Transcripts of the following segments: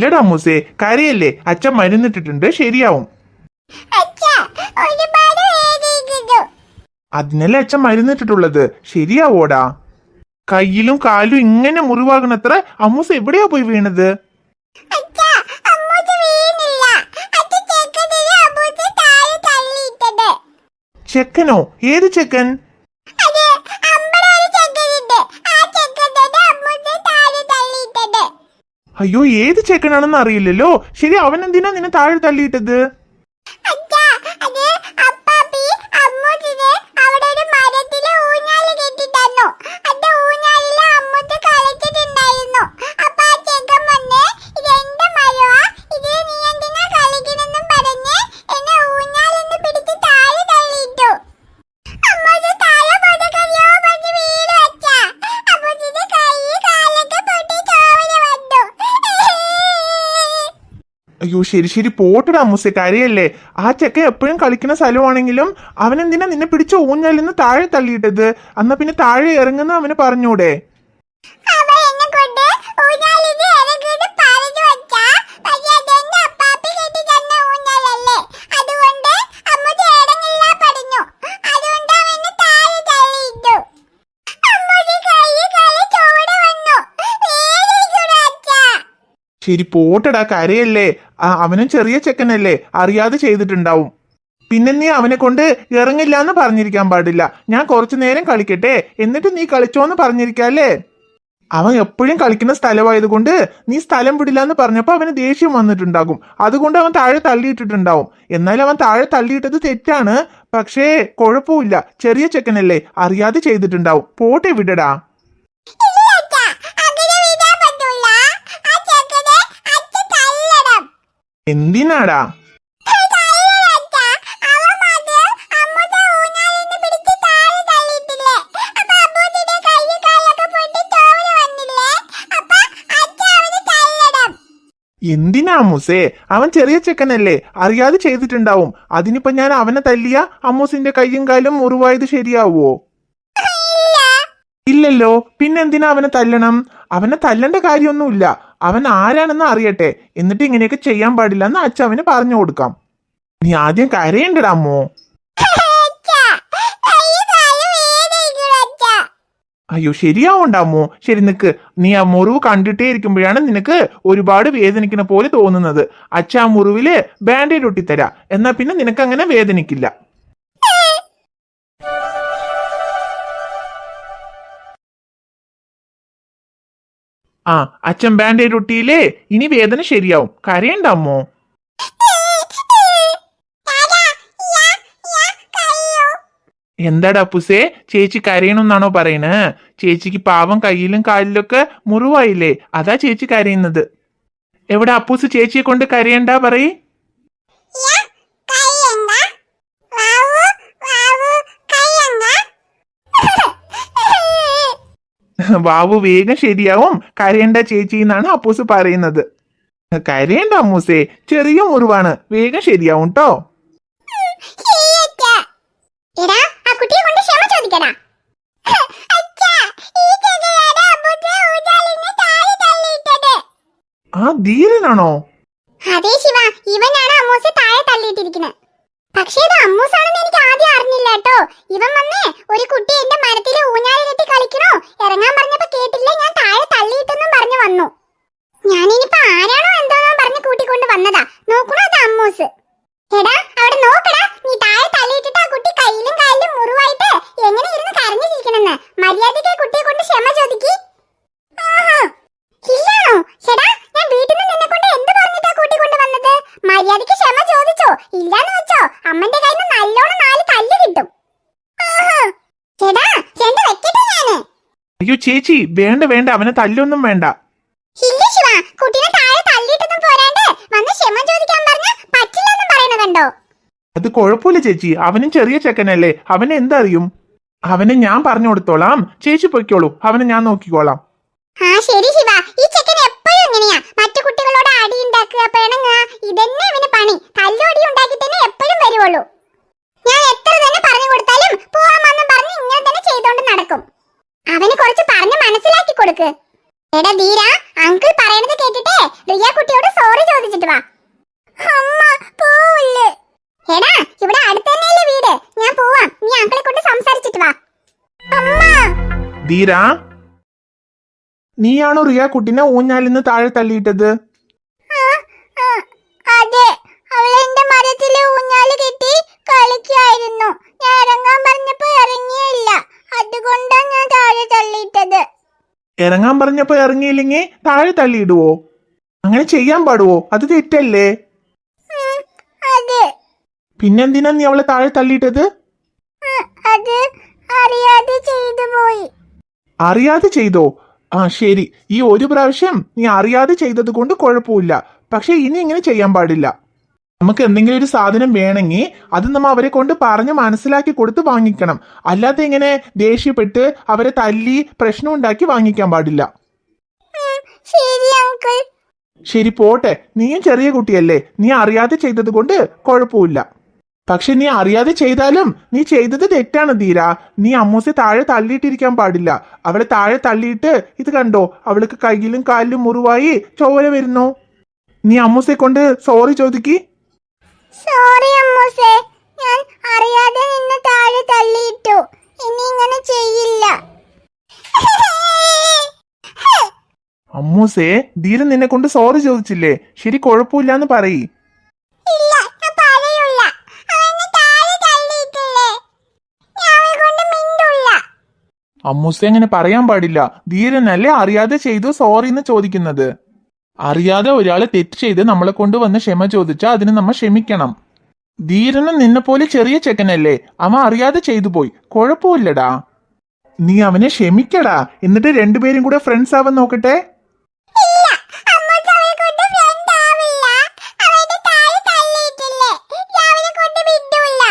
ഇല്ലടാ മൂസേ കരയല്ലേ? അച്ഛൻ മരുന്നിട്ടിട്ടുണ്ട് ശരിയാവും. അതിനല്ലേ അച്ഛൻ മരുന്നിട്ടിട്ടുള്ളത്? ശരിയാവോടാ. കയ്യിലും കാലും ഇങ്ങനെ മുറിവാകണത്ര അമ്മൂസ എവിടെയാ പോയി വീണത്? ചെക്കനോ? ഏത് ചെക്കൻ അത് അമ്പടെ ഒരു ചെക്കനുണ്ട് ആ ചെക്കൻ തന്നെ അമ്മൂസ് താഴെ തള്ളിയിട്ടത് അയ്യോ ഏത് ചെക്കനാണെന്ന് അറിയില്ലല്ലോ. ശരി അവൻ എന്തിനാ നിന്നെ താഴെ തള്ളിയിട്ടത്? അയ്യോ ശരി ശരി പോട്ടടാ അമ്മൂസേ കരയല്ലേ? ആ ചെക്ക എപ്പോഴും കളിക്കുന്ന സ്ഥലമാണെങ്കിലും അവൻ എന്തിനാ നിന്നെ പിടിച്ച ഊഞ്ഞാലിന്ന് താഴെ തള്ളിയിട്ടത്? അന്നാ പിന്നെ താഴെ ഇറങ്ങുന്ന അവന് പറഞ്ഞൂടെ? ശരി പോട്ടടാ കരയല്ലേ? അവനും ചെറിയ ചെക്കനല്ലേ അറിയാതെ ചെയ്തിട്ടുണ്ടാവും. പിന്നെ നീ അവനെ കൊണ്ട് ഇറങ്ങില്ല എന്ന് പറഞ്ഞിരിക്കാൻ പാടില്ല. ഞാൻ കുറച്ചു നേരം കളിക്കട്ടെ എന്നിട്ട് നീ കളിച്ചോന്ന് പറഞ്ഞിരിക്കല്ലേ അവൻ എപ്പോഴും കളിക്കുന്ന സ്ഥലമായതുകൊണ്ട് നീ സ്ഥലം വിടില്ല എന്ന് പറഞ്ഞപ്പോൾ അവന് ദേഷ്യം വന്നിട്ടുണ്ടാകും. അതുകൊണ്ട് അവൻ താഴെ തള്ളിയിട്ടിട്ടുണ്ടാവും. എന്നാലും അവൻ താഴെ തള്ളിയിട്ടത് തെറ്റാണ്. പക്ഷേ കുഴപ്പമില്ല. ചെറിയ ചെക്കനല്ലേ അറിയാതെ ചെയ്തിട്ടുണ്ടാവും. പോട്ടെ വിടടാ ഇല്ല അച്ഛാ അങ്ങനെ വിടാൻ പറ്റൂല ആ ചെക്കനെ അച്ഛൻ തല്ലണം എന്തിനാടാ? എന്തിനാ അമ്മൂസേ? അവൻ ചെറിയ ചെക്കനല്ലേ? അറിയാതെ ചെയ്തിട്ടുണ്ടാവും. അതിനിപ്പോ ഞാൻ അവനെ തല്ലിയ അമ്മൂസിന്റെ കയ്യും കാലും മുറിവായത് ശരിയാവോ ഇല്ലല്ലോ. പിന്നെന്തിനാ അവനെ തല്ലണം? അവനെ തല്ലേണ്ട കാര്യമൊന്നുമില്ല. അവൻ ആരാണെന്ന് അറിയട്ടെ. എന്നിട്ട് ഇങ്ങനെയൊക്കെ ചെയ്യാൻ പാടില്ല എന്ന് അച്ഛൻ പറഞ്ഞു കൊടുക്കാം. നീ ആദ്യം കരയണ്ടടാ അയ്യോ ശരിയാവണ്ടാമോ ശരി നിക്ക്. നീ ആ മുറിവ് കണ്ടിട്ടേ ഇരിക്കുമ്പോഴാണ് നിനക്ക് ഒരുപാട് വേദനിക്കുന്ന പോലെ തോന്നുന്നത്. അച്ഛ ആ മുറിവിൽ ബാൻഡേഡ് ഒട്ടിത്തരാ. എന്നാ പിന്നെ നിനക്ക് അങ്ങനെ വേദനിക്കില്ല. ആ അച്ഛൻ ബാൻഡേഡ് ഒട്ടിയില്ലേ ഇനി വേദന ശരിയാവും. കരയണ്ട അമ്മോ. എന്താടാ പുസേ? ചേച്ചി കരയണമെന്നാണോ പറയണേ? ചേച്ചിക്ക് പാവം കയ്യിലും കാലിലൊക്കെ മുറിവായില്ലേ? അതാ ചേച്ചി കരയുന്നത്. എവിടെ അപ്പൂസ് ചേച്ചിയെ കൊണ്ട് കരയണ്ട പറയ്? വാവു വേഗം ശരിയാവും. കരയണ്ട ചേച്ചി എന്നാണ് അപ്പൂസ് പറയുന്നത്. കരയണ്ട അമ്മൂസേ ചെറിയ മുറിവാണ്. വേഗം ശരിയാവും കേട്ടോ ആ ധീരനാണോ? അതെ ശിവ ഇവനാണ് അമ്മൂസെ താഴെ തള്ളിയിട്ടിരിക്കുന്നത്. പക്ഷേ ഇത് അമ്മൂസാണെന്ന് എനിക്ക് ആദ്യം അറിഞ്ഞില്ല കേട്ടോ ഇവൻ വന്ന് ഒരു കുട്ടി എന്റെ മരത്തിൽ ഊഞ്ഞാലിലെത്തി കളിക്കണോ? ഇറങ്ങാൻ പറഞ്ഞപ്പോ കേട്ടില്ല ഞാൻ താഴെ തള്ളിയിട്ടെന്നും പറഞ്ഞു വന്നു ഞാനിനിപ്പോ ആരാണോ എന്തോന്നോ പറഞ്ഞ് കൂട്ടിക്കൊണ്ട് വന്നതാ. നോക്കണോ അത് അമ്മൂസ്? എടാ അവിടെ നോക്കടാ. നീ താഴെ തള്ളിയിട്ടിട്ട് ആ കുട്ടി കയ്യിലും കാലിലും മുറിവായിട്ട് എങ്ങനെ ഇരുന്ന് കരഞ്ഞിരിക്കണെന്ന് മര്യാദയ്ക്ക് കുട്ടിയെ കൊണ്ട് ക്ഷമ ചോദിക്കി. ഇല്ലാണോ? ചേടാ ഞാൻ വീട്ടിൽ നിന്ന് നിന്നെ കൊണ്ട് എന്ത് പറഞ്ഞിട്ടാ കൂട്ടിക്കൊണ്ട് വന്നത്? മര്യാദയ്ക്ക് ക്ഷമ ചോദിച്ചോ? ഇല്ലാന്ന് വെച്ചോ? അമ്മന്റെ കയ്യിൽ നിന്ന് നല്ലോണം നാല് തല്ല് കിട്ടും. ചേടാ രണ്ട് വെക്കട്ടെ ഞാൻ. അയ്യോ ചേച്ചി വേണ്ട വേണ്ട. അവനെ തല്ലൊന്നും വേണ്ട. കുട്ടീനെ താഴെ തള്ളിയിട്ടൊന്നും പോരാണ്ട് വന്ന് ക്ഷമ ചോദിക്കാൻ പറഞ്ഞ പറ്റില്ലെന്നും അത് കുഴപ്പമില്ല ചേച്ചി. അവനും ചെറിയ ചെക്കനല്ലേ. അവനെ എന്തറിയും? അവനെ ഞാൻ പറഞ്ഞു കൊടുത്തോളാം. ചേച്ചി പൊയ്ക്കോളൂ. അവനെ ഞാൻ നോക്കിക്കോളാം. ആ ശരി ശിവ. ഈ ചെക്കൻ എപ്പോഴും മറ്റു കുട്ടികളോട് അടി ഉണ്ടാക്കുക പിണങ്ങുക ഇതന്നെ ഇവന് പണി തല്ലുപടി ഉണ്ടാക്കി തന്നെ എപ്പോഴും വരുവുള്ളൂ ഞാൻ എത്ര തന്നെ പറഞ്ഞു കൊടുത്താലും പോവാമെന്നും പറഞ്ഞ് ഇങ്ങനെ തന്നെ ചെയ്തോണ്ട് നടക്കും അവന് കുറച്ച് പറഞ്ഞ് മനസ്സിലാക്കി കൊടുക്ക് എടാ ധീര അങ്കിൾ പറയണത് കേട്ടിട്ടേ റിയ കുട്ടിയോട് ധീര നീയാണോ റിയ കുട്ടിനെ ഊഞ്ഞാലിന്ന് താഴെ തള്ളിയിട്ടത്? അതെ. അവൾ എന്റെ മരത്തിൽ ഊഞ്ഞാൽ കെട്ടി കളിക്കായിരുന്നു ഞാൻ ഇറങ്ങാൻ പറഞ്ഞപ്പോ ഇറങ്ങിയില്ല. അതുകൊണ്ടാണ് ഞാൻ താഴെ തള്ളിയിട്ടത്. ഇറങ്ങാൻ പറഞ്ഞപ്പോ ഇറങ്ങിയില്ലെങ്കിൽ താഴെ തള്ളിയിടുവോ? അങ്ങനെ ചെയ്യാൻ പാടുവോ? അത് തെറ്റല്ലേ? ഉം, അതെ. പിന്നെന്തിനാ നീ അവളെ താഴെ തള്ളിയിട്ടത്? ഉം, അത് അറിയാതെ ചെയ്തു പോയി. അറിയാതെ ചെയ്തോ? ആ ശരി. ഈ ഒരു പ്രാവശ്യം നീ അറിയാതെ ചെയ്തത് കൊണ്ട് കുഴപ്പമില്ല. പക്ഷെ ഇനി ഇങ്ങനെ ചെയ്യാൻ പാടില്ല. നമുക്ക് എന്തെങ്കിലും ഒരു സാധനം വേണമെങ്കിൽ അത് നമ്മൾ അവരെ കൊണ്ട് പറഞ്ഞ് മനസ്സിലാക്കി കൊടുത്ത് വാങ്ങിക്കണം. അല്ലാതെ ഇങ്ങനെ ദേഷ്യപ്പെട്ട് അവരെ തല്ലി പ്രശ്നം ഉണ്ടാക്കി വാങ്ങിക്കാൻ പാടില്ല. ശരി പോട്ടെ. നീയും ചെറിയ കുട്ടിയല്ലേ. നീ അറിയാതെ ചെയ്തത് കൊണ്ട് കുഴപ്പമില്ല. പക്ഷെ നീ അറിയാതെ ചെയ്താലും നീ ചെയ്തത് തെറ്റാണ് ധീര. നീ അമ്മൂസെ താഴെ തള്ളിയിട്ടിരിക്കാൻ പാടില്ല. അവളെ താഴെ തള്ളിയിട്ട് ഇത് കണ്ടോ? അവൾക്ക് കയ്യിലും കാലിലും മുറിവായി ചോര വരുന്നു. നീ അമ്മൂസെ കൊണ്ട് സോറി ചോദിക്കി. സോറി അമ്മൂസേ. ഞാൻ അറിയാതെ നിന്നെ താഴെ തള്ളിയിട്ടു. ഇനി ഇങ്ങനെ ചെയ്യില്ല. അമ്മൂസേ ധീര നിന്നെ കൊണ്ട് സോറി ചോദിച്ചില്ലേ? ശരി കുഴപ്പമില്ലാന്ന് പറയ് ഇല്ല ഞാൻ പറയൂല അവനെ താഴെ തള്ളിയിട്ടില്ലേ ഞാൻ അവനെ കൊണ്ട് മിണ്ടൂല്ല അമ്മൂസെ അങ്ങനെ പറയാൻ പാടില്ല. ധീരനല്ലേ അറിയാതെ ചെയ്തു സോറി എന്ന് ചോദിക്കുന്നത്. അറിയാതെ ഒരാളെ തെറ്റ് ചെയ്ത് നമ്മളെ കൊണ്ടുവന്ന് ക്ഷമ ചോദിച്ചാൽ അതിന് നമ്മൾ ക്ഷമിക്കണം. ധീരനും നിന്നെ പോലെ ചെറിയ ചെക്കനല്ലേ. അവൻ അറിയാതെ ചെയ്തു പോയി. കുഴപ്പമില്ലടാ. നീ അവനെ ക്ഷമിക്കടാ. എന്നിട്ട് രണ്ടുപേരും കൂടെ ഫ്രണ്ട്സ് ആവാൻ നോക്കട്ടെ ഇല്ല അമ്മൂസ് അവനെ കൊണ്ട് ഫ്രണ്ട് ആവില്ല അവനെ താഴെ തള്ളിയിട്ടില്ലേ ഞാൻ അവനെ കൊണ്ട് മിണ്ടൂല്ല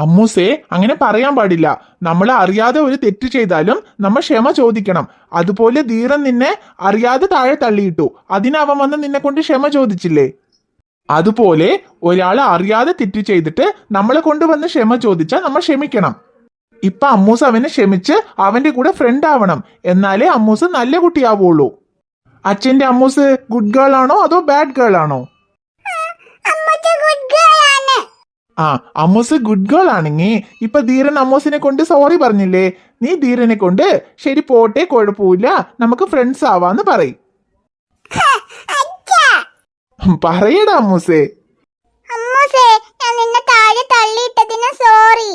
അമ്മൂസേ അങ്ങനെ പറയാൻ പാടില്ല. നമ്മൾ അറിയാതെ ഒരു തെറ്റ് ചെയ്താലും നമ്മൾ ക്ഷമ ചോദിക്കണം. അതുപോലെ ധീരൻ നിന്നെ അറിയാതെ താഴെ തള്ളിയിട്ടു. അതിനവൻ വന്ന് നിന്നെ കൊണ്ട് ക്ഷമ ചോദിച്ചില്ലേ? അതുപോലെ ഒരാൾ അറിയാതെ തെറ്റ് ചെയ്തിട്ട് നമ്മളെ കൊണ്ടുവന്ന് ക്ഷമ ചോദിച്ചാൽ നമ്മൾ ക്ഷമിക്കണം. ഇപ്പൊ അമ്മൂസ് അവനെ ക്ഷമിച്ച് അവന്റെ കൂടെ ഫ്രണ്ട് ആവണം. എന്നാലേ അമ്മൂസ് നല്ല കുട്ടിയാവുള്ളൂ. അച്ഛന്റെ അമ്മൂസ് ഗുഡ് ഗേൾ ആണോ അതോ ബാഡ് ഗേൾ ആണോ? ആ അമ്മൂസ് ഗുഡ് ഗേൾ ആണെങ്കിൽ ഇപ്പൊ ധീരൻ അമ്മൂസിനെ കൊണ്ട് സോറി പറഞ്ഞില്ലേ? നീ ധീരനെ കൊണ്ട് ശരി പോട്ടെ കുഴപ്പമില്ല നമുക്ക് ഫ്രണ്ട്സ് ആവാന്ന് പറയും. പറയടാ അമ്മൂസേ. അമ്മൂസേ ഞാൻ നിന്നെ താഴെ തള്ളിയിട്ടതിന് സോറി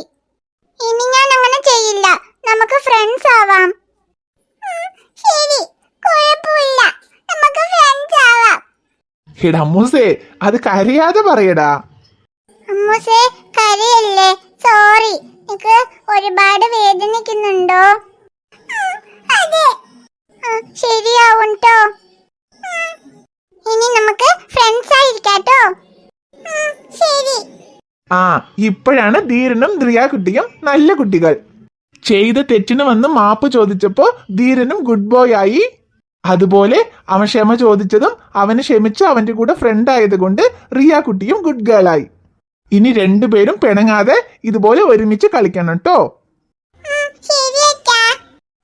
ഇനി ഞാൻ അങ്ങനെ ചെയ്യില്ല. നമുക്ക് ഫ്രണ്ട്സ് ആവാം. ശരി കുഴപ്പമില്ല നമുക്ക് ഫ്രണ്ട്സ് ആവാം. എടാ അമ്മൂസേ അത് കരയാതെ പറയടാ. അമ്മൂസേ കരയല്ലേ? സോറി നിനക്ക് ഒരുപാട് വേദനിക്കുന്നുണ്ടോ? അതെ. ശരിയാവും ട്ടോ. ഇനി നമുക്ക് ഫ്രണ്ട്സ് ആയിരിക്കാട്ടോ ശരി. ആ ഇപ്പോഴാണ് ധീരനും ദ്രിയാകുട്ടിയും നല്ല കുട്ടികൾ. ചെയ്ത തെറ്റിന് വന്ന് മാപ്പ് ചോദിച്ചപ്പോ ധീരനും ഗുഡ് ബോയ് ആയി. അതുപോലെ അവൻ ക്ഷമ ചോദിച്ചതും അവന് ക്ഷമിച്ച് അവന്റെ കൂടെ ഫ്രണ്ട് ആയതുകൊണ്ട് റിയ കുട്ടിയും ഗുഡ് ഗേൾ ആയി. ഇനി രണ്ടുപേരും പിണങ്ങാതെ ഇതുപോലെ ഒരുമിച്ച് കളിക്കണം കേട്ടോ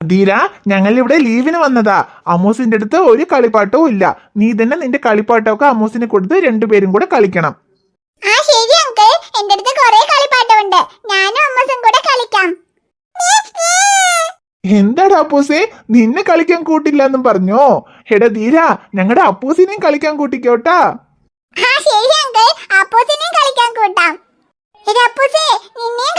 ധീര ഞങ്ങൾ ഇവിടെ ലീവിന് വന്നതാ. അമ്മൂസിന്റെ അടുത്ത് ഒരു കളിപ്പാട്ടവും ഇല്ല. നീ തന്നെ നിന്റെ കളിപ്പാട്ടമൊക്കെ അമ്മൂസിന് കൊടുത്ത് രണ്ടുപേരും കൂടെ കളിക്കണം. ആ ശരി അങ്കിൾ. എന്റെ അടുത്ത് കുറെ കളിപ്പാട്ടമുണ്ട്. ഞാനും അമ്മസും കൂടെ കളിക്കാം. എന്താടാ അപ്പൂസേ? നിന്നെ കളിക്കാൻ കൂട്ടില്ല എന്നും പറഞ്ഞോ? എടാ ധീര ഞങ്ങളുടെ അപ്പൂസിനെയും കളിക്കാൻ കൂട്ടിക്കോട്ടാ ആ ശരി അപ്പൂസിനെയും കളിക്കാൻ കൂട്ടാം. ഇത് അപ്പൂസേ നിന്നെയും